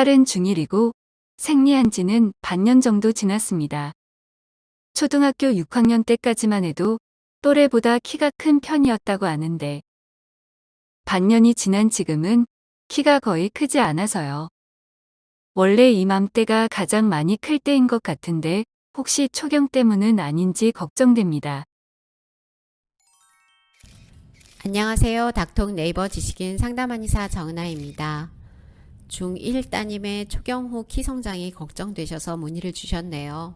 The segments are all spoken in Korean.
딸은 중1이고 생리한 지는 반년 정도 지났습니다. 초등학교 6학년 때까지만 해도 또래보다 키가 큰 편이었다고 아는데 반년이 지난 지금은 키가 거의 크지 않아서요. 원래 이맘때가 가장 많이 클 때인 것 같은데 혹시 초경 때문은 아닌지 걱정됩니다. 안녕하세요. 닥통 네이버 지식인 상담한의사 정은아입니다. 중1 따님의 초경 후 키 성장이 걱정되셔서 문의를 주셨네요.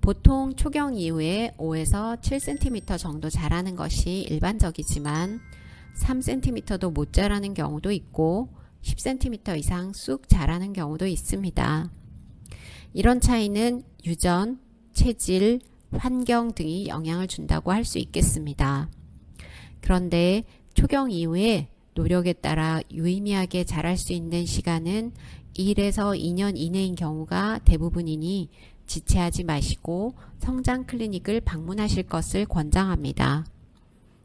보통 초경 이후에 5에서 7cm 정도 자라는 것이 일반적이지만 3cm도 못 자라는 경우도 있고 10cm 이상 쑥 자라는 경우도 있습니다. 이런 차이는 유전, 체질, 환경 등이 영향을 준다고 할 수 있겠습니다. 그런데 초경 이후에 노력에 따라 유의미하게 자랄 수 있는 시간은 1에서 2년 이내인 경우가 대부분이니 지체하지 마시고 성장 클리닉을 방문하실 것을 권장합니다.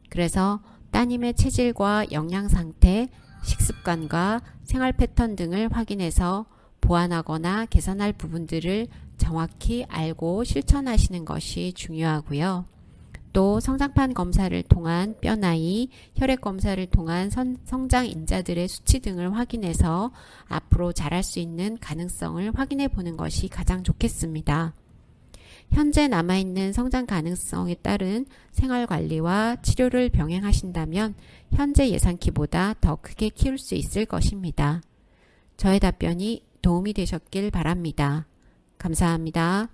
그래서 따님의 체질과 영양 상태, 식습관과 생활 패턴 등을 확인해서 보완하거나 개선할 부분들을 정확히 알고 실천하시는 것이 중요하고요. 또 성장판 검사를 통한 뼈 나이, 혈액 검사를 통한 선- 성장 인자들의 수치 등을 확인해서 앞으로 자랄 수 있는 가능성을 확인해 보는 것이 가장 좋겠습니다. 현재 남아있는 성장 가능성에 따른 생활 관리와 치료를 병행하신다면 현재 예상키보다 더 크게 키울 수 있을 것입니다. 저의 답변이 도움이 되셨길 바랍니다. 감사합니다.